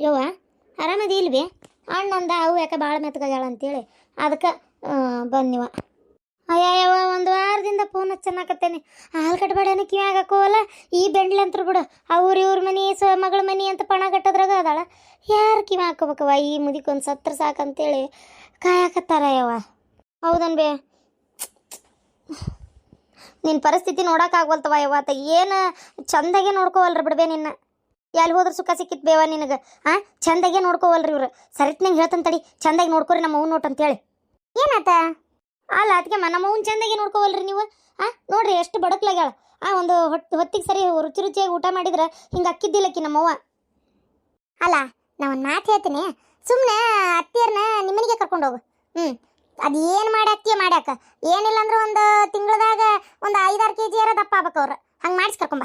ಯವ್ವ ಆರಾಮದಿ ಇಲ್ವಿ? ಅಣ್ಣಂದ ಅವು ಯಾಕೆ ಭಾಳ ಮೆತ್ಕಾಗ್ಯಾಳ ಅಂತೇಳಿ. ಅದಕ್ಕೆ ಬಂದಿವ ಅಯ್ಯವ್ವ ಒಂದು ವಾರದಿಂದ ಫೋನ್ ಹಚ್ಚನಾಕತ್ತೇನೆ ಹಾಲು ಕಟ್ಬೇಡೇನ ಕಿವಿ ಹಾಕೋವಲ್ಲ ಈ ಬೆಂಡ್ಲಂತ್ರ ಬಿಡು. ಅವ್ರ ಇವ್ರ ಮನೆ, ಸ, ಮಗಳ ಮನೆ ಅಂತ ಪಣ ಕಟ್ಟೋದ್ರಾಗ ಅದಾಳ. ಯಾರು ಕಿವಿ ಹಾಕೋಬೇಕವ್ವ ಈ ಮುದಿಕೊಂದು ಸತ್ರ ಸಾಕಂತೇಳಿ ಕಾಯಕತ್ತಾರ ಯವ್ವ. ಹೌದನ್ ಬೇ? ನಿನ್ನ ಪರಿಸ್ಥಿತಿ ನೋಡೋಕ್ಕಾಗವಲ್ತವ ಇವತ್ತ ಏನು ಚಂದಾಗೆ ನೋಡ್ಕೋವಲ್ರಿ ಬಿಡ್ಬೇ ನಿನ್ನ. ಎಲ್ಲಿ ಹೋದ್ರೆ ಸುಖ ಸಿಕ್ಕಿತ್ತು ಬೇವ ನಿನಗೆ? ಆ? ಚಂದಾಗೆ ನೋಡ್ಕೋವಲ್ರಿ ಇವ್ರು. ಸರಿತ್ನಂಗೆ ಹೇಳ್ತಾನೆ ತಡಿ. ಚಂದಾಗಿ ನೋಡ್ಕೊರಿ ನಮ್ಮ ಅವ್ನು ನೋಟ್ ಅಂತೇಳಿ. ಏನಾತ? ಅಲ್ಲ ಅದಕ್ಕೆ ನಮ್ಮ ಅವ್ನ ಚಂದಾಗೆ ನೋಡ್ಕೋವಲ್ರಿ ನೀವು. ಆ? ನೋಡ್ರಿ ಎಷ್ಟು ಬಡಕ್ಲಾಗ್ಯಾಳ. ಆ ಒಂದು ಹೊಟ್ಟು ಹೊತ್ತಿಗೆ ಸರಿ ರುಚಿ ರುಚಿಯಾಗಿ ಊಟ ಮಾಡಿದ್ರೆ ಹಿಂಗೆ ಅಕ್ಕಿದ್ದಿಲ್ಲಕ್ಕಿ ನಮ್ಮವ್ವ ಅಲ್ಲ ನಾ ಒಂದು ಮಾತು ಹೇಳ್ತೀನಿ. ಸುಮ್ಮನೆ ಅತ್ತಿಯರ್ನ ನಿಮ್ಮನಿಗೆ ಕರ್ಕೊಂಡು ಹೋಗು ಹ್ಞೂ ಅದು ಏನು ಮಾಡಾಕ್ತಿಯ ಮಾಡ್ಯಾಕ? ಏನಿಲ್ಲ ಅಂದ್ರೆ ಒಂದು ತಿಂಗಳದಾಗ ಒಂದು ಐದಾರು ಕೆ ಜಿ ಯಾರ ದಪ್ಪ ಆಗ್ಬೇಕು ಅವ್ರು. ಹಂಗೆ ಮಾಡಿಸಿ ಕರ್ಕೊಂಬ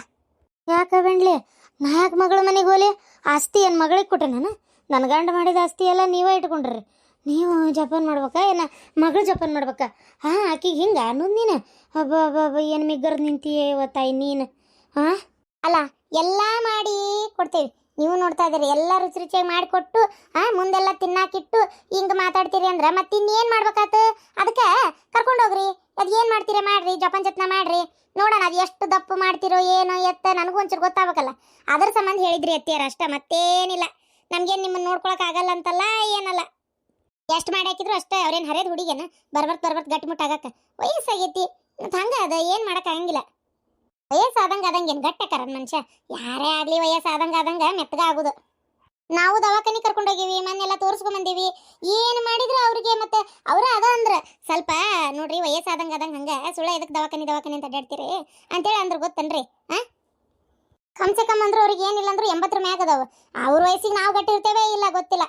ಯಾಕೆ ಬೆಂಡ್ಲಿ ನಾ ಯಾಕೆ ಮಗಳ ಮನೆಗೆ ಹೋಲಿ ಆಸ್ತಿ ಏನು ಮಗಳಿಗೆ ಕೊಟ್ಟೆ ನಾನು? ನನ್ನ ಗಂಡ ಮಾಡಿದ ಆಸ್ತಿ ಎಲ್ಲ ನೀವೇ ಇಟ್ಕೊಂಡ್ರಿ ನೀವು ಜಪಾನ್ ಮಾಡ್ಬೇಕಾ? ಏನ ಮಗಳು ಜಪಾನ್ ಮಾಡ್ಬೇಕಾ? ಹಾಂ, ಆಕಿಗೆ ಹಿಂಗೆ ಅನ್ನೋದು ನೀನು. ಅಬ್ಬ ಅಬ್ಬ ಏನು ಮಿಗ್ಗರ್ ನಿಂತೀಯ ತಾಯಿ ನೀನು? ಹಾಂ? ಅಲ್ಲ, ಎಲ್ಲ ಮಾಡಿ ಕೊಡ್ತೇವೆ. ನೀವು ನೋಡ್ತಾ ಇದ್ದೀರಿ, ಎಲ್ಲ ರುಚಿ ರುಚಿಯಾಗಿ ಮಾಡಿಕೊಟ್ಟು ಹಾಂ ಮುಂದೆಲ್ಲ ತಿನ್ನಾಕಿಟ್ಟು ಹಿಂಗೆ ಮಾತಾಡ್ತೀರಿ ಅಂದ್ರೆ ಮತ್ತೆ ಇನ್ನೇನು ಮಾಡ್ಬೇಕಾತು? ಅದಕ್ಕೆ ಕರ್ಕೊಂಡು ಹೋಗ್ರಿ. ಅದು ಏನು ಮಾಡ್ತೀರ ಮಾಡ್ರಿ, ಜಪಾನ್ ಜತ್ನ ಮಾಡ್ರಿ. ನೋಡೋಣ ಅದು ಎಷ್ಟು ದಪ್ಪು ಮಾಡ್ತಿರೋ ಏನೋ ಎತ್ತ, ನನಗೂ ಒಂಚೂರು ಗೊತ್ತಾಗಬೇಕಲ್ಲ. ಅದ್ರ ಸಂಬಂಧ ಹೇಳಿದ್ರಿ ಅತ್ತಿಯಾರ ಅಷ್ಟೇ, ಮತ್ತೇನಿಲ್ಲ. ನಮ್ಗೇನು ನಿಮ್ಮನ್ನ ನೋಡ್ಕೊಳಕ್ ಆಗಲ್ಲ ಅಂತಲ್ಲ, ಏನಲ್ಲ. ಎಷ್ಟು ಮಾಡಿ ಹಾಕಿದ್ರು ಅಷ್ಟೇ, ಅವ್ರೇನು ಹರಿಯದ ಹುಡುಗೇನ ಬರ್ಬರ್ತ್ ಬರ್ಬರ್ತ್ ಗಟ್ಟಿಮುಟ್ಟ ಆಗಕ್ಕ. ವಯಸ್ಸಾಗೈತಿ. ಹಂಗ ಅದ, ಏನು ಮಾಡೋಕ್ಕಾಗಂಗಿಲ್ಲ ವಯಸ್ಸಾದಂಗ ಆದಂಗ ಏನು ಗಟ್ಟಕರ ಮನುಷ್ಯ. ಯಾರೇ ಆಗ್ಲಿ ವಯಸ್ಸಾದಂಗ ಆದಂಗ ಮೆತ್ತಗ ಆಗುದು. ನಾವು ದವಾಖಾನೆ ಕರ್ಕೊಂಡೋಗಿವಿ ಮನೆಲ್ಲ ತೋರಿಸ್ಕೊಂಬಂದೀವಿ ಏನು ಮಾಡಿದ್ರು ಅವ್ರಿಗೆ ಮತ್ತೆ ಅವರ ಅದ ಅಂದ್ರೆ, ಸ್ವಲ್ಪ ನೋಡ್ರಿ ವಯಸ್ಸಾದಂಗ ಆದಂಗ ಹಂಗ, ಸುಳ್ಳ ಎದಕ್ ದವಾಖಾನೆ ದವಾಖಾನೆ ಅಂತ ಅಡ್ಡಾಡ್ತೀರಿ ಅಂತೇಳಿ ಅಂದ್ರೆ ಗೊತ್ತನ್ರಿ ಹಾಂ ಕಮ್ಸೆ ಕಮ್ ಅಂದ್ರೆ ಅವ್ರಿಗೆ ಏನಿಲ್ಲ ಅಂದ್ರೆ ಎಂಬತ್ತರ ಮ್ಯಾಗ ಅದಾವ. ಅವ್ರ ವಯಸ್ಸಿಗೆ ನಾವು ಗಟ್ಟಿ ಇರ್ತೇವೆ ಇಲ್ಲ ಗೊತ್ತಿಲ್ಲ.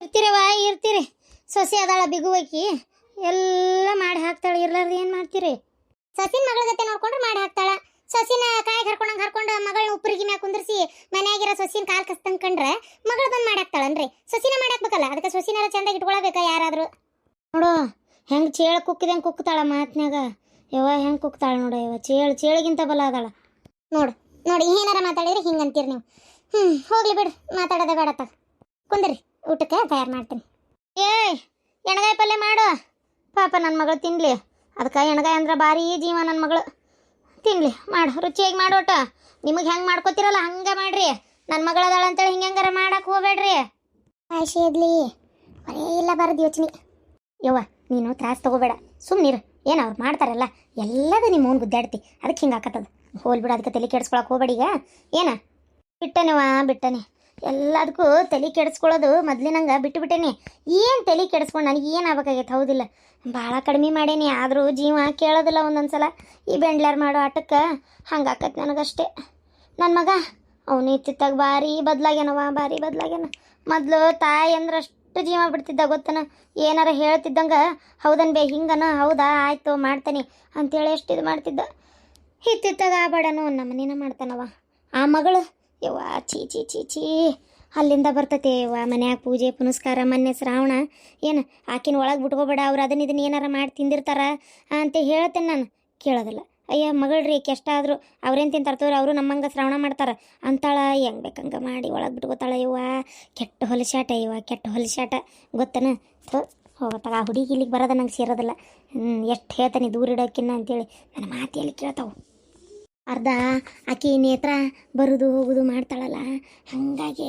ಇರ್ತೀರವ ಇರ್ತೀರಿ. ಸೊಸೆ ಅದಾಳ ಬಿಗುವಕಿ ಎಲ್ಲ ಮಾಡಿ ಹಾಕ್ತಾಳೆ, ಇರ್ಲಾರ್ದು ಏನು ಮಾಡ್ತೀರಿ? ಸೊಸಿನ ಮಗಳ ಜೊತೆ ನೋಡ್ಕೊಂಡ್ರೆ ಮಾಡಿ ಹಾಕ್ತಾಳ ಸೊಸಿನ ಕಾಯಿ ಹರ್ಕೊಂಡಂಗೆ ಹರ್ಕೊಂಡು ಮಗಳನ್ನ ಉಪ್ಪರಿಗೆ ಮ್ಯಾಗ ಕುಂದ್ರಿಸಿ ಮನ್ಯಾಗಿರೋ ಸೊಸಿನ ಕಾಲ್ ಕಸ್ತಂಗ್ ಕಂಡ್ರೆ ಮಗಳು ಬಂದು ಮಾಡಾಕ್ತಾಳನ್ರಿ ಸೊಸಿನ ಮಾಡಾಕ್ಬೇಕಲ್ಲ ಅದಕ್ಕೆ ಸೊಸಿನೆಲ್ಲ ಚಂದಾಗಿ ಇಟ್ಕೊಳಬೇಕಾ ಯಾರಾದ್ರು ನೋಡು ಹೆಂಗೆ ಚೇಳ ಕುಕ್ಕಿದಂಗೆ ಕುಕ್ತಾಳ ಮಾತ್ನ್ಯಾಗ. ಯವ್ವ ಹೆಂಗೆ ಕುಕ್ತಾಳ ನೋಡ ಯವ್ವ. ಚೇಳು ಚೇಳಿಗಿಂತ ಬಲ ಅದಾಳ. ನೋಡು ನೋಡಿ ಏನಾರ ಮಾತಾಡಿದ್ರೆ ಹಿಂಗೆ ಅಂತೀರಿ ನೀವು. ಹ್ಞೂ ಹೋಗ್ಲಿ ಬಿಡು ಮಾತಾಡೋದೇ ಬೇಡತ್ತ ಕುಂದ್ರಿ ಊಟಕ್ಕೆ ತಯಾರು ಮಾಡ್ತೀನಿ. ಏಯ್ ಎಣಗಾಯಿ ಪಲ್ಯ ಮಾಡು. ಪಾಪ ನನ್ನ ಮಗಳು ತಿನ್ಲಿ. ಅದಕ್ಕೆ ಎಣಗಾಯಿ ಅಂದ್ರೆ ಭಾರಿ ಜೀವ ನನ್ನ ಮಗಳು. ತಿನ್ಲಿ ಮಾಡು ರುಚಿಯಾಗಿ ಮಾಡೋಟ ನಿಮಗೆ ಹೆಂಗೆ ಮಾಡ್ಕೋತಿರಲ್ಲ ಹಂಗೆ ಮಾಡ್ರಿ. ನನ್ನ ಮಗಳದಾಳ ಅಂತೇಳಿ ಹಿಂಗೆ ಹೆಂಗಾರ ಮಾಡಕ್ಕೆ ಹೋಗ್ಬೇಡ್ರಿ. ಆಶೆ ಇದ್ಲಿ. ಇಲ್ಲ ಬರೋದು ಯೋಚನೆ. ಯವ್ವ ನೀನು ತ್ರಾಸ ತಗೋಬೇಡ. ಸುಮ್ಮನಿರು ಏನು ಅವ್ರು ಮಾಡ್ತಾರಲ್ಲ? ಎಲ್ಲದ ನಿಮ್ಮ ಅವ್ನು ಗುದ್ದಾಡ್ತಿ ಅದಕ್ಕೆ ಹಿಂಗೆ ಹಾಕತ್ತದ ಹೋಲ್ ಬಿಡು ಅದಕ್ಕೆ ತಲೆ ಕೆಡಿಸ್ಕೊಳಕ್ಕೆ ಹೋಗ್ಬೇಡಿ ಈಗ. ಏನ? ಬಿಟ್ಟನೆವಾ? ಬಿಟ್ಟನೆ. ಎಲ್ಲದಕ್ಕೂ ತಲೆ ಕೆಡಿಸ್ಕೊಳ್ಳೋದು ಮೊದಲಿನಂಗೆ ಬಿಟ್ಟು ಬಿಟ್ಟೇನೆ ಏನು ತಲೆ ಕೆಡಿಸ್ಕೊಂಡು ನನಗೆ ಏನು ಆಗ್ಬೇಕಾಗೈತೆ? ಹೌದಿಲ್ಲ. ಭಾಳ ಕಡಿಮೆ ಮಾಡೇನಿ. ಆದರೂ ಜೀವ ಕೇಳೋದಿಲ್ಲ ಒಂದೊಂದು ಸಲ ಈ ಬೆಂಡ್ಲಾರ್ ಮಾಡೋ ಆಟಕ್ಕೆ ಹಂಗೆ ಆಕತ್ ನನಗಷ್ಟೇ. ನನ್ನ ಮಗ, ಅವನು ಇತ್ತಿತ್ತಾಗ ಭಾರಿ ಬದಲಾಗ್ಯಾನವ, ಭಾರಿ ಬದಲಾಗ್ಯಾನ. ಮೊದಲು ತಾಯಿ ಅಂದ್ರೆ ಅಷ್ಟು ಜೀವ ಬಿಡ್ತಿದ್ದ ಗೊತ್ತನ? ಏನಾರ ಹೇಳ್ತಿದ್ದಂಗೆ, ಹೌದನ್ ಬೇ, ಹಿಂಗನ? ಹೌದಾ? ಆಯಿತು, ಮಾಡ್ತಾನೆ ಅಂತೇಳಿ ಎಷ್ಟು ಇದು ಮಾಡ್ತಿದ್ದ. ಹಿತ್ತಿತ್ತಾಗ ನಮ್ಮ ನಮ್ಮನೇನ ಮಾಡ್ತಾನವ ಆ ಮಗಳು, ಯವ್ವ ಚೀ ಚೀ ಚೀ ಚೀ ಅಲ್ಲಿಂದ ಬರ್ತೈತೆ ಯವ್ವ, ಮನ್ಯಾಗ ಪೂಜೆ, ಪುನಸ್ಕಾರ, ಮೊನ್ನೆ ಶ್ರಾವಣ. ಏನು, ಆಕಿನ ಒಳಗೆ ಬಿಟ್ಕೋಬೇಡ, ಅವ್ರು ಅದನ್ನ ಇದನ್ನ ಏನಾರ ಮಾಡಿ ತಿಂದಿರ್ತಾರ ಅಂತ ಹೇಳ್ತೇನೆ ನಾನು. ಕೇಳೋದಿಲ್ಲ. ಅಯ್ಯ ಮಗಳ್ರಿ ಕೆಷ್ಟಾದ್ರು ಅವ್ರೇನು ತೋರಿ ಅವರು ನಮ್ಮಂಗೆ ಶ್ರವಣ ಮಾಡ್ತಾರೆ. ಅಂತಾಳ, ಹೆಂಗೆ ಬೇಕಂಗೆ ಮಾಡಿ ಒಳಗೆ ಬಿಟ್ಕೋತಾಳ ಇವ್ವ. ಕೆಟ್ಟ ಹೊಲಸಾಟ ಇವ ಕೆಟ್ಟ ಹೊಲಸಾಟ. ಗೊತ್ತನ? ಥೋ ಆ ಹುಡುಗಿ ಇಲ್ಲಿಗೆ ಬರೋದ ನಂಗೆ ಸೇರೋದಿಲ್ಲ. ಎಷ್ಟು ಹೇಳ್ತಾನೆ ದೂರ ಇಡೋಕಿನ್ನ ಅಂತೇಳಿ ನನ್ನ ಮಾತು ಎಲ್ಲಿ ಕೇಳ್ತಾವೆ. ಅರ್ಧ ಆಕೆ ನೇತ್ರ ಬರುದು ಹೋಗೋದು ಮಾಡ್ತಾಳಲ್ಲ, ಹಾಗಾಗಿ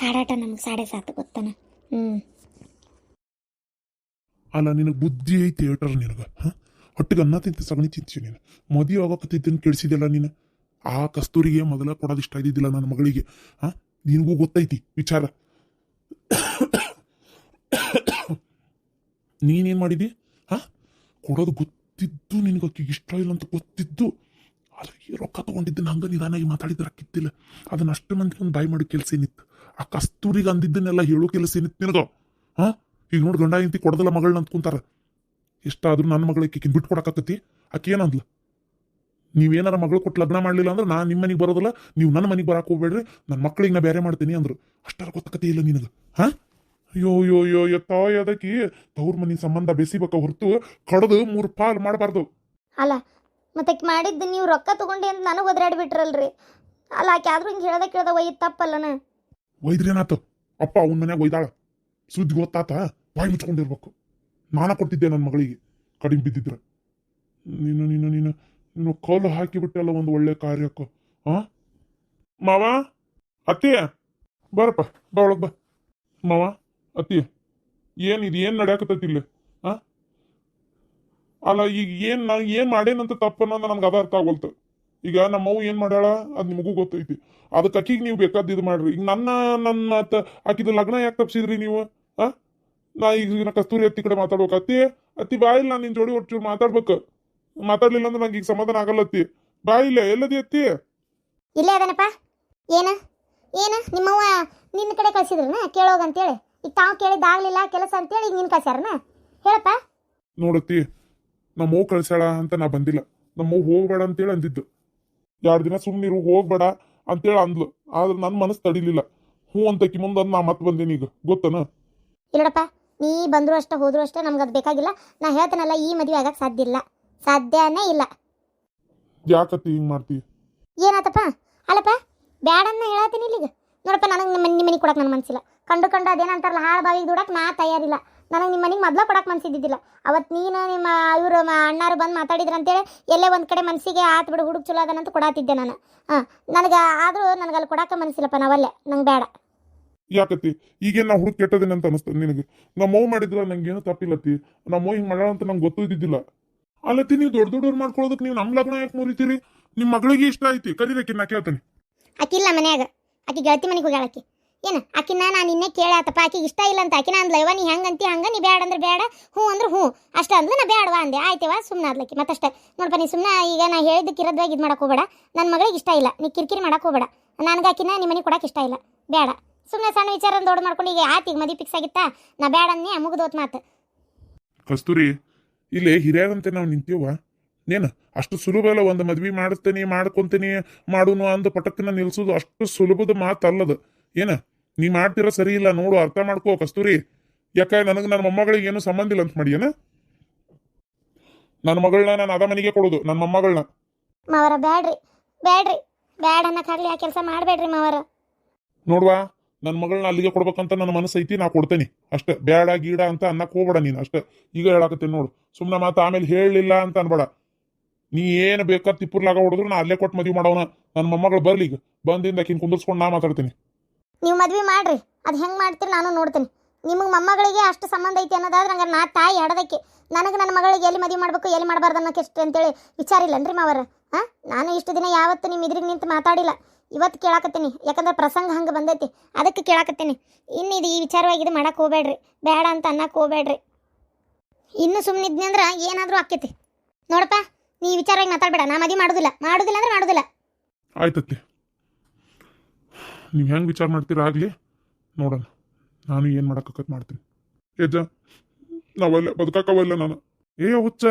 ಕಾಡಾಟ ನಮ್ಗೆ ಸಾಡೆ ಸಾತು ಗೊತ್ತನ? ಹ್ಞೂ ಅಲ್ಲ ನಿನಗೆ ಬುದ್ಧಿ ಐತಿ ಏಟರ್ ನಿನಗೆ, ಹಾಂ? ಹೊಟ್ಟಿಗೆ ಅನ್ನ ತಿಂತ ಸಗಣಿ ತಿಂತೀವಿ ನೀನು? ಮದುವೆ ಆಗೋಕತ್ತಿದ್ದನ್ನು ಕೇಳಿಸಿದಲ್ಲ ನೀನು? ಆ ಕಸ್ತೂರಿಗೆ ಮೊದಲ ಕೊಡೋದಿಷ್ಟ ಇದ್ದಿದ್ದಿಲ್ಲ ನನ್ನ ಮಗಳಿಗೆ. ಹಾಂ ನಿನಗೂ ಗೊತ್ತೈತಿ, ವಿಚಾರ. ನೀನೇನು ಮಾಡಿದಿ? ಹಾಂ ಕೊಡೋದು ಗೊತ್ತಿದ್ದು ನಿನಗೆ ಅಕ್ಕಿಗೆ ಇಷ್ಟ ಇಲ್ಲ ಅಂತ ಗೊತ್ತಿದ್ದು. ಅದಕ್ಕೆ ರೊಕ್ಕ ತೊಗೊಂಡಿದ್ದನ್ನು ಹಂಗೆ ನಿಧಾನಾಗಿ ಮಾತಾಡಿದ್ರೆ ಅಕ್ಕಿತ್ತಿಲ್ಲ ಅದನ್ನ ಅಷ್ಟು ಮಂದಿ ಒಂದು ಬಾಯಿ ಮಾಡೋ ಕೆಲಸ ಏನಿತ್ತು. ಆ ಕಸ್ತೂರಿಗೆ ಅಂದಿದ್ದನ್ನೆಲ್ಲ ಹೇಳೋ ಕೆಲಸ ಏನಿತ್ತು ನಿನಗೋ? ಹಾಂ ಈಗ ನೋಡಿ ಗಂಡ ಹೆಂಡತಿ ಕೊಡದಲ್ಲ ಮಗಳನ್ನ ಅಂದ್ಕೊಂತಾರ. ಎಷ್ಟಾದ್ರೂ ನನ್ನ ಮಗಳು ಆಕಿನ ಬಿಟ್ಟು ಕೊಡಕತ್ತತಿ? ಆಕೆ ಏನಂದ್ಲ? ನೀವೇನಾರ ಮಗಳು ಕೊಟ್ಟು ಲಗ್ನ ಮಾಡಲಿಲ್ಲ ಅಂದ್ರೆ ನಾನು ನಿಮ್ಮ ಮನೆಗೆ ಬರೋದಿಲ್ಲ ನೀವು ನನ್ನ ಮನೆಗೆ ಬರಕ್ಕೆ ಹೋಗ್ಬೇಡ್ರಿ ನನ್ನ ಮಕ್ಳಿಗೆ ನಾ ಬೇರೆ ಮಾಡ್ತೀನಿ ಅಂದ್ರು. ಅಷ್ಟರ ಗೊತ್ತಕತಿ ಇಲ್ಲ ನಿನಗೆ ಹಾ? ಅಯ್ಯೋ ಅಯ್ಯೋ ಅಯ್ಯೋ ಎತ್ತಾಯ ಅದಕ್ಕೆ ತವ್ರ ಮನೆ ಸಂಬಂಧ ಬೆಸಿಬೇಕ ಹೊರತು ಕಡದು ಮೂರು ಪಾಲ್ ಮಾಡಬಾರ್ದು. ಅಲ್ಲ ಮತ್ತೆ ಮಾಡಿದ್ದು ನೀವು ರೊಕ್ಕ ತಗೊಂಡಿ ಅಂತ ನನಗೆ ಒದರಾಡ್ಬಿಟ್ರಲ್ರಿ. ಅಲ್ಲ ಆಕೆ ಆದ್ರೂ ಹಿಂಗೆ ಹೇಳ್ದ ಕೇಳ್ದ ಒಯ್ದು ತಪ್ಪಲ್ಲನ? ಒಯ್ದ್ರೇನಾತು ಅಪ್ಪ ಅವನ ಮನೆಗೆ ಒಯ್ದಾಳ. ಸುದ್ದಿ ಗೊತ್ತಾತ? ಬಾಯಿ ಮುಚ್ಕೊಂಡಿರ್ಬೇಕು. ನಾನ ಕೊಟ್ಟಿದ್ದೆ ನನ್ನ ಮಗಳಿಗೆ. ಕಡಿಮೆ ಬಿದ್ದಿದ್ರೆ. ನೀನು ನೀನು ನೀನು ನೀನು ಕಲ್ಲು ಹಾಕಿಬಿಟ್ಟಲ್ಲ ಒಂದು ಒಳ್ಳೆ ಕಾರ್ಯಕ್ಕೆ. ಹಾ ಮಾವ? ಅತ್ತಿ ಬರಪ್ಪ, ಬಾ ಒಳಗೆ ಬಾ. ಮಾವ ಅತ್ತಿ ಏನು ಇದು, ಏನು ನಡೆಯಕತ್ತೈತಿ ಇಲ್ಲಿ? ಹಾ ಅಲ್ಲ, ಈಗ ಏನು ನಾನು ಏನು ಮಾಡೇನಂತ ತಪ್ಪನ್ನೋದು ನನಗೆ ಅದ ಅರ್ಥ ಆಗೋಲ್ತು. ಈಗ ನಮ್ಮವ್ವ ಏನು ಮಾಡ್ಯಾಳ? ಅದು ನಿಮಗೂ ಗೊತ್ತೈತಿ. ಅದಕ್ಕೆ ಅಕ್ಕಿಗೆ ನೀವು ಬೇಕಾದ ಇದು ಮಾಡ್ರಿ. ಈಗ ನನ್ನ ನನ್ನ ಆಕಿದ ಲಗ್ನ ಯಾಕೆ ತಪ್ಪಿಸಿದ್ರಿ ನೀವು? ನಾ ಈಗ ನಾ ಕಸ್ತೂರಿ ಅತ್ತಿ ಕಡೆ ಮಾತಾಡ್ಬೇಕು. ಅತ್ತಿ ಅತ್ತಿ ಬಾಯಿಲ್ಲ ನಾನು ನಿನ್ ಜೋಡಿ ಒಟ್ಟು ಮಾತಾಡ್ಬೇಕು. ಮಾತಾಡ್ಲಿಲ್ಲ ಅಂದ್ರೆ ನಂಗೆ ಈಗ ಸಮಾಧಾನ ಆಗಲ್ಲ ಅತ್ತಿ. ಬಾಯಿಲ್ಲ ಎಲ್ಲದಿ ಅತ್ತಿ? ಇಲ್ಲ ಅದನಪ್ಪ. ಏನ? ಏನ? ನಿಮ್ಮವ್ವ ನಿನ್ನ ಕಡೆ ಕಳ್ಸಿದ್ರನ? ಕೇಳೋಗಂತೇಳಿ ಈಗ ತಾವು ಕೇಳಿದ್ದಾಗ್ಲಿಲ್ಲ ಕೆಲಸ ಅಂತೇಳಿ ಈಗ ನಿನ್ ಕಳ್ಸ್ಯಾರನ? ಹೇಳಪ್ಪ. ನೋಡತ್ತಿ ನಮ್ಮವ್ ಕಳ್ಸ್ಯಾಳ ಅಂತ ನಾ ಬಂದಿಲ್ಲ. ನಮ್ಮವ್ ಹೋಗ್ಬೇಡ ಅಂತೇಳಿ ಅಂದಿದ್ದು. ಎರಡು ದಿನ ಸುಮ್ಮನಿರು ಹೋಗ್ಬೇಡ ಅಂತೇಳಿ ಅಂದ್ಲು. ಆದ್ರೆ ನನ್ನ ಮನಸ್ಸು ತಡಿಲಿಲ್ಲ. ಹ್ಞೂ ಅಂತಕಿ ಮುಂದೆ ನಾ ಮತ್ತೆ ಬಂದೀನಿ ಈಗ? ಗೊತ್ತನ? ಇಲ್ಲಡಪ್ಪ ನೀ ಬಂದರೂ ಅಷ್ಟೇ ಹೋದರೂ ಅಷ್ಟೇ ನಮ್ಗೆ ಅದು ಬೇಕಾಗಿಲ್ಲ. ನಾ ಹೇಳ್ತೇನಲ್ಲ ಈ ಮದುವೆ ಆಗಕ್ಕೆ ಸಾಧ್ಯ ಇಲ್ಲ. ಸಾಧ್ಯನೇ ಇಲ್ಲ. ಯಾಕತ್ತಿ ಹಿಂಗೆ ಮಾಡ್ತಿ? ಏನಾತಪ್ಪ? ಅಲ್ಲಪ್ಪ ಬ್ಯಾಡನ್ನ ಹೇಳತ್ತೀನಿ ಇಲ್ಲಿಗೆ. ನೋಡಪ್ಪ ನನಗೆ ನಿಮ್ಮ ನಿಮ್ಮ ಮನೆಗೆ ಕೊಡಕ್ಕೆ ನನ್ನ ಮನಸ್ಸಿಲ್ಲ ಕಂಡು ಕಂಡು ಅದೇನಂತಾರಲ್ಲ ಹಾಳು ಬಾವಿಗೆ ದುಡಕ್ಕೆ ನಾ ತಯಾರಿಲ್ಲ. ನನಗೆ ನಿಮ್ಮ ಮನೆಗೆ ಮೊದಲ ಕೊಡಕ್ಕೆ ಮನ್ಸಿದ್ದಿದ್ದಿಲ್ಲ. ಅವತ್ತು ನೀನು ನಿಮ್ಮ ಇವರು ಅಣ್ಣಾರು ಬಂದು ಮಾತಾಡಿದ್ರು ಅಂತೇಳಿ ಎಲ್ಲೇ ಒಂದು ಕಡೆ ಮನಸ್ಸಿಗೆ ಆತು ಬಿಡು ಹುಡುಗ ಚಲೋ ಅದನಂತ ಕೊಡಾತಿದ್ದೆ ನಾನು. ಹಾಂ ನನಗೆ ಆದರೂ ನನಗೆ ಅಲ್ಲಿ ಕೊಡಕ್ಕೆ ಮನಸ್ಸಿಲ್ಲಪ್ಪ ನಾವಲ್ಲೇ. ನಂಗೆ ಬೇಡ ಯಾಕತ್ತಿ? ಈಗೇನ್ ನಾವು ಹುಡುಕ್ ಕೆಟ್ಟದೇನೆ ಅಂತ ಅನಿಸ್ತದೆ ನಿನಗೆ? ನಮ್ಮವ್ ಮಾಡಿದ್ರ ನಂಗೇನು ತಪ್ಪಿಲ್ಲತ್ತಿ. ನಮ್ಮವ್ ಹಿಂಗ್ ಮಾಡ್ಯಾಳ ಅಂತ ನಂಗೆ ಗೊತ್ತೂ ಇದ್ದಿದ್ದಿಲ್ಲ. ಅಲ್ಲತ್ತಿ, ನೀವು ದೊಡ್ಡ ದೊಡ್ಡವ್ರು ಮಾಡ್ಕೊಳ್ಳೋದಕ್ಕೆ ನೀವು ನಮ್ಮ ಲಗ್ನ ಯಾಕೆ ಮುರಿತೀರಿ? ನಿಮ್ಮ ಮಗಳಿಗೆ ಇಷ್ಟ ಐತಿ. ಕರೀರಕ್ಕೆ ನಾ ಕೇಳ್ತೇನೆ. ಆಕಿಲ್ಲ ಮನ್ಯಾಗ. ಆಕಿ ಗೆಳತಿ ಮನೆಗೆ ಹೋಗ್ಯಾಳ ಆಕಿ ಏನು? ಆಕಿನ ನಾನು ಇನ್ನೇ ಕೇಳಾತಪ್ಪ ಆಕಿಗೆ ಇಷ್ಟ ಇಲ್ಲ ಅಂತ. ಆಕಿನ ಅಂದ್ಲ ಇವ ನೀ ಹೆಂಗೆ ಹಂಗೆ ನೀ ಬೇಡ ಅಂದ್ರೆ ಬೇಡ ಹ್ಞೂ ಅಂದ್ರೆ ಹ್ಞೂ. ಅಷ್ಟ ಅಂದ್ರೆ ನಾ ಬೇಡವಾ ಅಂದೆ. ಆಯ್ತೇವಾ ಸುಮ್ಮನೆ ಆದ್ಲಕ್ಕೆ ಮತ್ತಷ್ಟೇ. ನೋಡಪ್ಪ, ನೀ ಸುಮ್ಮನೆ ಈಗ ನಾ ಹೇಳಿದ್ದಕ್ಕೆ ಇರೋದ್ರಾಗ ಇದು ಮಾಡಕ್ಕೆ ಹೋಗಬೇಡ. ನನ್ನ ಮಗಳಿಗೆ ಇಷ್ಟ ಇಲ್ಲ. ನೀ ಕಿರಿಕಿರಿ ಮಾಡಕ್ಕೆ ಹೋಗಬೇಡ. ನನಗೆ ಆಕಿನ ನಿಮ್ಮ ಮನೆಗೆ ಕೊಡಕ್ಕೆ ಇಷ್ಟ ಇಲ್ಲ. ಬೇಡ ಸುಮ್ಮನೆ ಸಣ್ಣ ವಿಚಾರ ದೊಡ್ಡ ಮಾಡ್ಕೊಂಡು ಈಗ ಆತ ಈಗ ಮದಿ ಫಿಕ್ಸ್ ಆಗಿತ್ತಾ? ನಾ ಬೇಡ ಅನ್ನಿ ಮುಗಿದೋತ್ ಮಾತು. ಕಸ್ತೂರಿ ಇಲ್ಲಿ ಹಿರಿಯರಂತೆ ನಾವು ನಿಂತೀವ ಏನು ಅಷ್ಟು ಸುಲಭ ಅಲ್ಲ ಒಂದು ಮದ್ವೆ ಮಾಡಿಸ್ತೀನಿ ಮಾಡ್ಕೊಂತೀನಿ ಮಾಡುನು ಅಂದ ಪಟಕ್ಕನ ನಿಲ್ಸೋದು ಅಷ್ಟು ಸುಲಭದ ಮಾತಲ್ಲದು ಏನ ನೀ ಮಾಡ್ತಿರೋ ಸರಿ ಇಲ್ಲ ನೋಡು ಅರ್ಥ ಮಾಡ್ಕೋ ಕಸ್ತೂರಿ. ಯಾಕೆ ನನಗೆ ನನ್ನ ಮೊಮ್ಮಗಳಿಗೆ ಏನು ಸಂಬಂಧ ಇಲ್ಲ ಅಂತ ಮಾಡಿ ಏನ? ನನ್ನ ಮಗಳನ್ನ ನಾನು ಅದ ಮನೆಗೆ ಕೊಡೋದು ನನ್ನ ಮೊಮ್ಮಗಳನ್ನ ಮಾವರ ಬ್ಯಾಡ್ರಿ ಬ್ಯಾಡ್ರಿ. ಬ್ಯಾಡ ಅನ್ನಕ್ಕಾಗ್ಲಿ ಆ ಕೆಲಸ ಮಾಡಬೇಡ್ರಿ ಮಾವರ. ನೋಡ್ವಾ ನನ್ನ ಮಗಳನ್ನ ಅಲ್ಲಿಗೆ ಕೊಡ್ಬೇಕಂತ ನನ್ನ ಮನಸ್ಸು ಐತಿ, ನಾ ಕೊಡ್ತೇನೆ. ಅಷ್ಟೇ ಬೇಡ ಗೀಡ ಅಂತ ಅನ್ನಕ್ಕೆ ಹೋಗ್ಬೇಡ ನೀನು. ಅಷ್ಟೇ, ಈಗ ಹೇಳಾಕತ್ತೀನಿ ನೋಡು. ಸುಮ್ಮನೆ ಮಾತು ಆಮೇಲೆ ಹೇಳಲಿಲ್ಲ ಅಂತ ಅನ್ಬೇಡ. ನೀ ಏನು ಬೇಕಾದ ತಿಪ್ಪುರ್ಲಾಗ ಹೊಡೆದ್ರು ನಾ ಅಲ್ಲೇ ಕೊಟ್ಟು ಮದುವೆ ಮಾಡೋಣ. ನನ್ನ ಮೊಮ್ಮಗಳು ಬರ್ಲಿ ಈಗ. ಬಂದಿಂದ ಕಿನ್ ಕುಂದರ್ಸ್ಕೊಂಡು ನಾ ಮಾತಾಡ್ತೀನಿ. ನೀವು ಮದ್ವೆ ಮಾಡ್ರಿ. ಅದು ಹೆಂಗೆ ಮಾಡ್ತೀರಿ ನಾನು ನೋಡ್ತೀನಿ. ನಿಮಗೆ ಮೊಮ್ಮಗಳಿಗೆ ಅಷ್ಟು ಸಂಬಂಧ ಐತಿ ಅನ್ನೋದಾದ್ರೆ ಹಂಗಾರೆ ನಾ ತಾಯಿ ಹಡದಕ್ಕೆ ನನಗೆ ನನ್ನ ಮಗಳಿಗೆ ಎಲ್ಲಿ ಮದುವೆ ಮಾಡಬೇಕು, ಎಲ್ಲಿ ಮಾಡಬಾರ್ದು ಅನ್ನೋಕೆ ಎಷ್ಟು ಅಂತೇಳಿ ವಿಚಾರ ಇಲ್ಲನ್ರಿ ಮಾವರ. ಹಾಂ? ನಾನು ಇಷ್ಟು ದಿನ ಯಾವತ್ತು ನಿಮ್ಮ ಇದ್ರಿಗೆ ನಿಂತು ಮಾತಾಡಿಲ್ಲ. ಇವತ್ತು ಕೇಳಾಕತ್ತೀನಿ. ಯಾಕಂದ್ರೆ ಪ್ರಸಂಗ ಹಂಗೆ ಬಂದೈತಿ. ಅದಕ್ಕೆ ಕೇಳಾಕತ್ತೀನಿ. ಇನ್ನು ಇದು ಈ ವಿಚಾರವಾಗಿ ಇದು ಮಾಡಕ್ಕೆ ಹೋಗ್ಬೇಡ್ರಿ. ಬೇಡ ಅಂತ ಅನ್ನಕ್ಕೆ ಹೋಗ್ಬೇಡ್ರಿ. ಇನ್ನು ಸುಮ್ಮನಿದ್ನಿ ಅಂದ್ರೆ ಏನಾದರೂ ಆಕ್ಕೈತಿ ನೋಡಪ್ಪ, ನೀ ವಿಚಾರವಾಗಿ ಮಾತಾಡಬೇಡ. ನಾ ಮದಿ ಮಾಡೋದಿಲ್ಲ. ಮಾಡೋದಿಲ್ಲ ಅಂದ್ರೆ ಮಾಡೋದಿಲ್ಲ. ಆಯ್ತತ್ತೆ ನೀವು ಹೆಂಗೆ ವಿಚಾರ ಮಾಡ್ತೀರಾ ಆಗಲಿ, ನೋಡೋಣ. ನಾನು ಏನು ಮಾಡೋಕ್ಕಾಗತ್ತೆ ಮಾಡ್ತೀನಿ. ಏಜ ನಾವಲ್ಲ ಬದುಕಾಕವಲ್ಲ ನಾನು. ಏ, ಹುಚ್ಚ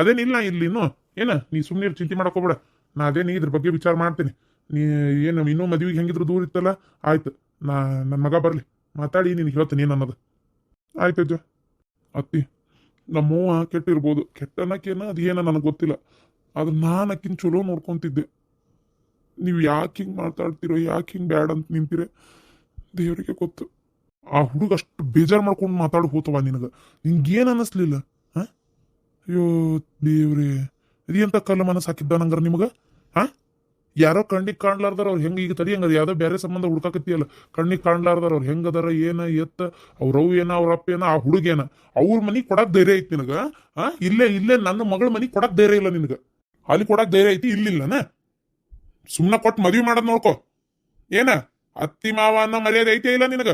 ಅದೇನಿಲ್ಲ ಇಲ್ಲಿ ಇನ್ನು? ಏನ, ನೀ ಸುಮ್ಮನೆ ಚಿಂತೆ ಮಾಡ್ಕೋಬೇಡ ನಾ ಅದೇನು ಇದ್ರ ಬಗ್ಗೆ ವಿಚಾರ ಮಾಡ್ತೀನಿ. ನೀ ಏನು ಇನ್ನೂ ಮದುವೆಗೆ ಹೆಂಗಿದ್ರು ದೂರ ಇತ್ತಲ್ಲ? ಆಯ್ತು. ನಾ ನನ್ನ ಮಗ ಬರಲಿ. ಮಾತಾಡಿ ನಿನಗೆ ಹೇಳ್ತೀನಿ ಏನು ಅನ್ನೋದು ಆಯ್ತು. ಅಜ್ಜ ಅತ್ತಿ ನಮ್ಮವ್ವ ಕೆಟ್ಟಿರ್ಬೋದು. ಕೆಟ್ಟನಕ್ಕೇನ ಅದೇನ ನನಗೆ ಗೊತ್ತಿಲ್ಲ. ಆದ್ರೆ ನಾನು ಅಕ್ಕಿನ ಚಲೋ ನೋಡ್ಕೊತಿದ್ದೆ. ನೀವು ಯಾಕೆ ಹಿಂಗೆ ಮಾತಾಡ್ತಿರೋ, ಯಾಕೆ ಹಿಂಗೆ ಬ್ಯಾಡ್ ಅಂತ ನಿಂತಿರೇ, ದೇವರಿಗೆ ಗೊತ್ತು. ಆ ಹುಡುಗ ಅಷ್ಟು ಬೇಜಾರು ಮಾಡ್ಕೊಂಡು ಮಾತಾಡಿ ಹೋತವ ನಿನಗೆ. ನಿಂಗೇನು ಅನ್ನಿಸ್ಲಿಲ್ಲ ಹಾಂ? ಅಯ್ಯೋ ದೇವ್ರೇ. ಇದೆಂತ ಕಲ್ಲು ಮನಸ್ಸು ಹಾಕಿದ್ದ ನಂಗಾರ ನಿಮಗೆ? ಯಾರೋ ಕಣ್ಣಿಗೆ ಕಾಣ್ಲಾರ್ದಾರ ಅವ್ರು ಹೆಂಗೆ ಈಗ ತಡಿ ಹಂಗ ಯಾವ್ದೋ ಬೇರೆ ಸಂಬಂಧ ಹುಡ್ಕಾಕತ್ತಿಯಲ್ಲ. ಕಣ್ಣಿಗೆ ಕಾಣ್ಲಾರ್ದಾರ ಅವ್ರು ಹೆಂಗದಾರ, ಏನ, ಎತ್ತ, ಅವ್ರ ಅವ್ ಏನ, ಅವ್ರ ಅಪ್ಪ ಏನ, ಆ ಹುಡುಗೇನ ಅವ್ರ ಮನಿಗೆ ಕೊಡಕ್ ಧೈರ್ಯ ಐತಿ ನಿನಗ? ಆ? ಇಲ್ಲೇ ಇಲ್ಲೇ ನನ್ನ ಮಗಳ ಮನಿಗೆ ಕೊಡಕ್ ಧೈರ್ಯ ಇಲ್ಲ ನಿನಗ. ಅಲ್ಲಿ ಕೊಡಕ್ ಧೈರ್ಯ ಐತಿ, ಇಲ್ಲಿಲ್ಲನ? ಸುಮ್ಮನೆ ಕೊಟ್ಟು ಮದ್ವಿ ಮಾಡೋದ್ ನೋಡ್ಕೋ. ಏನ? ಅತ್ತಿ ಮಾವ ಅನ್ನೋ ಮರ್ಯಾದೆ ಐತೆ ಇಲ್ಲ ನಿನಗ?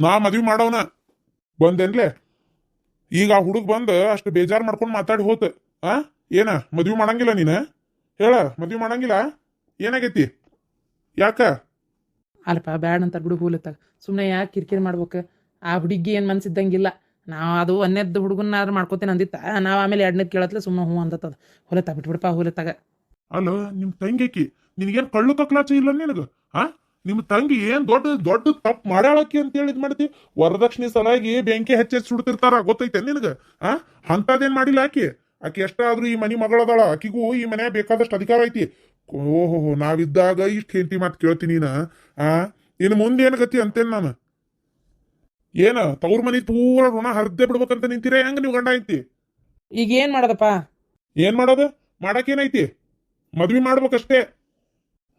ನಾ ಮದ್ವಿ ಮಾಡೋನ? ಬಂದೇನ್ಲೆ? ಈಗ ಆ ಹುಡುಗ ಬಂದು ಅಷ್ಟು ಬೇಜಾರ್ ಮಾಡ್ಕೊಂಡು ಮಾತಾಡಿ ಹೋತ. ಆ? ಏನ? ಮದ್ವಿ ಮಾಡಂಗಿಲ್ಲ ನೀನ? ಹೇಳ ಮದ್ವೆ ಮಾಡಂಗಿಲ್ಲ? ಏನಾಗೈತಿ? ಯಾಕ? ಅಲ್ಪ ಬ್ಯಾಡ ಅಂತ ಬಿಡು ಹೂಲತ್ತಾಗ. ಸುಮ್ಮನೆ ಯಾಕೆ ಕಿರಿಕಿರಿ ಮಾಡ್ಬೇಕು? ಆ ಹುಡುಗಿ ಏನು ಮನ್ಸಿದ್ದಂಗಿಲ್ಲ. ನಾವು ಅದು ಒಂದೇದ್ದು ಹುಡುಗನಾದ್ರು ಮಾಡ್ಕೋತೇನೆ ಅಂದಿತ್ತ. ನಾವು ಆಮೇಲೆ ಎರಡನೇದು ಕೇಳತ್ಲೆ ಸುಮ್ಮನೆ ಹ್ಞೂ ಅಂದತ್ತದ ಹೊಲತ್ತ ಬಿಟ್ಬಿಡಪ್ಪ ಹೊಲತ್ತಾಗ. ನಿಮ್ಮ ನಿಮ್ ತಂಗಿಕಿ ನಿನಗೇನು ಕಳ್ಳು ಕಕ್ಲಾಚ ಇಲ್ಲ ನಿನಗೆ? ಹಾ ನಿಮ್ಮ ತಂಗಿ ಏನು ದೊಡ್ಡ ದೊಡ್ಡ ತಪ್ಪು ಮಾಡ್ಯಾಳಕಿ ಅಂತ ಹೇಳಿ ಇದು ಮಾಡ್ತಿ? ವರದಕ್ಷಿಣೆ ಸಲಾಗಿ ಬೆಂಕಿ ಹಚ್ಚಿ ಸುಡ್ತಿರ್ತಾರ ಗೊತ್ತೈತೆ ನಿನಗೆ? ಆ? ಅಂಥದ್ದೇನು ಮಾಡಿಲ್ಲ ಆಕಿ? ಆಕಿ ಎಷ್ಟಾದ್ರೂ ಈ ಮನಿ ಮಗಳದಾಳ ಆಕಿಗೂ ಈ ಮನೆ ಬೇಕಾದಷ್ಟು ಅಧಿಕಾರ ಐತಿ. ಓಹೋ ನಾವಿದ್ದಾಗ ಇಷ್ಟು ಹೆಂಡತಿ ಮಾತು ಕೇಳ್ತೀನಿ ನೀನ. ಆ ಇನ್ನು ಮುಂದೆ ಏನ್ ಗತಿ ಅಂತೇನ್ ನಾನು? ಏನ ತವ್ರ ಮನಿ ಪೂರ ಋಣ ಹರ್ದೆ ಬಿಡ್ಬೇಕಂತ ನಿಂತೀರ ಹೆಂಗ ನೀವು ಗಂಡ ಐತಿ ಈಗ ಏನು ಮಾಡೋದಪ್ಪ? ಏನ್ ಮಾಡೋದು? ಮಾಡಕ್ಕೇನೈತಿ? ಮದ್ವಿ ಮಾಡ್ಬೇಕಷ್ಟೇ.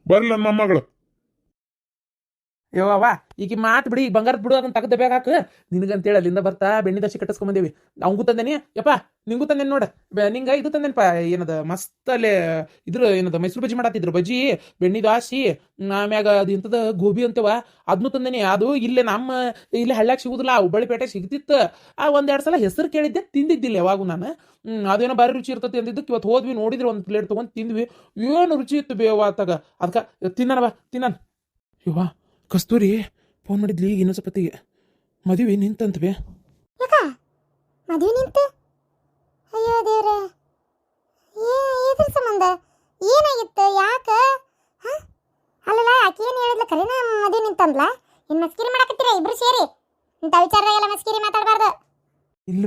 ಬರ್ಲಿ ನನ್ನ ಮೊಮ್ಮಗಳು. ಯವ್ವ ಈಗ ಮಾತು ಬಿಡಿ ಈಗ ಬಂಗಾರದ ಬಿಡು, ಅದನ್ನ ತೆಗೆದ ಬೇಕಾಕ ನಿನಗಂತೇಳಿ ಅಲ್ಲಿಂದ ಬರ್ತಾ, ಬೆಣ್ಣೆ ದಶಿ ಕಟ್ಟಿಸ್ಕೊಂಬಂದೇವಿ ಅವಂಗೂ ತಂದೇನಿ. ಯಪ್ಪ, ನಿಂಗೂ ತಂದೇನಿ ನೋಡ. ನಿಂಗ ಇದು ತಂದೇನಪ್ಪ, ಏನದ, ಮಸ್ತ್ ಅಲ್ಲೇ, ಇದ್ರ ಏನದ, ಮೈಸೂರು ಬಜ್ಜಿ ಮಾಡತ್ತಿದ್ರು ಬಜ್ಜಿ, ಬೆಣ್ಣೆ ದಾಸಿ ಆಮ್ಯಾಗ ಅದು ಇಂಥದ ಗೋಬಿ ಅಂತೇವ ಅದನ್ನು ತಂದೇನಿ. ಅದು ಇಲ್ಲೇ ನಮ್ಮ, ಇಲ್ಲಿ ಹಳ್ಳ್ಯಾಗ ಸಿಗುದಿಲ್ಲ ಹುಬ್ಬಳ್ಳಿ ಪೇಟೆ ಸಿಗ್ತಿತ್ತು. ಆ ಒಂದೆರಡು ಸಲ ಹೆಸರು ಕೇಳಿದ್ದೆ, ತಿಂದಿದ್ದಿಲ್ಲ ಯಾವಾಗೂ ನಾನು. ಅದೇನೋ ಭಾರಿ ರುಚಿ ಇರ್ತತಿ ಅಂದಿದ್ದಕ್ಕೆ ಇವತ್ತು ಹೋದ್ವಿ, ನೋಡಿದ್ರೆ ಒಂದು ಪ್ಲೇಟ್ ತೊಗೊಂಡು ತಿಂದ್ವಿ. ಏನು ರುಚಿ ಇತ್ತು ಬೇವ ತಗ ಅದಕ್ಕೆ ತಿನ್ನಣ ಬಾ, ತಿನ್ನಣ. ಇವ್ವ ಕಸ್ತೂರಿ ಫೋನ್ ಮಾಡಿದ್ಲಿ ಈಗ ಇನ್ನೊಂದು ಸಪತ್ತಿಗೆ ಮದುವೆ ನಿಂತಂತ ಬೇ ಯಾಕ? ಮದುವೆ ನಿಂತ? ಅಯ್ಯೋ ದೇವ್ರೆ. ಏ ಇದ್ರ ಸಂಬಂಧ? ಏನಾಗಿತ್ತು? ಯಾಕ? ಹ? ಅಲ್ಲಲ್ಲ ಆಕಿ ಏನು ಹೇಳಿದ್ಲ ಕರೆನ ಮದುವೆ ನಿಂತಂದ್ಲ. ಇನ್ನು ಮಸ್ಕಿರಿ ಮಾಡಕತ್ತೀರ ಇಬ್ರು ಸೇರಿ? ಇಂಥ ವಿಚಾರದಾಗೆಲ್ಲ ಮಸ್ಕಿರಿ ಮಾತಾಡಬಾರ್ದು. ಇಲ್ಲ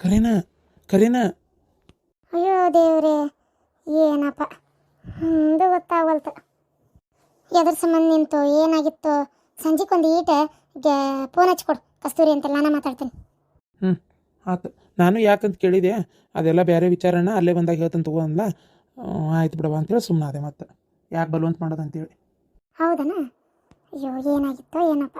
ಕರೆನ ಕರೆನ. ಅಯ್ಯೋ ದೇವ್ರೆ ಏನಪ್ಪ? ಒಂದು ಗೊತ್ತಾಗವಲ್ತು. ಎದ್ರ ಸಂಬಂಧ ನಿಂತು ಏನಾಗಿತ್ತು? ಸಂಜೆಗೆ ಒಂದು ಈಟ ಫೋನ್ ಹಚ್ಕೊಡು. ಕಸ್ತೂರಿ ಅಂತ ನಾನು ಮಾತಾಡ್ತೀನಿ. ಹ್ಞೂ ಆತು. ನಾನು ಯಾಕಂತ ಕೇಳಿದೆ? ಅದೆಲ್ಲ ಬೇರೆ ವಿಚಾರನ ಅಲ್ಲೇ ಬಂದಾಗ ಹೇಳ್ತಾನೆ ತಗೋ ಅಂದ್ಲ. ಆಯ್ತು ಬಿಡವ ಅಂತೇಳಿ ಸುಮ್ಮನೆ ಅದೇ ಮತ್ತೆ. ಯಾಕೆ ಬಲವಂತ ಮಾಡೋದಂತೇಳಿ. ಹೌದನಾ? ಅಯ್ಯೋ ಏನಾಗಿತ್ತೋ ಏನಪ್ಪ.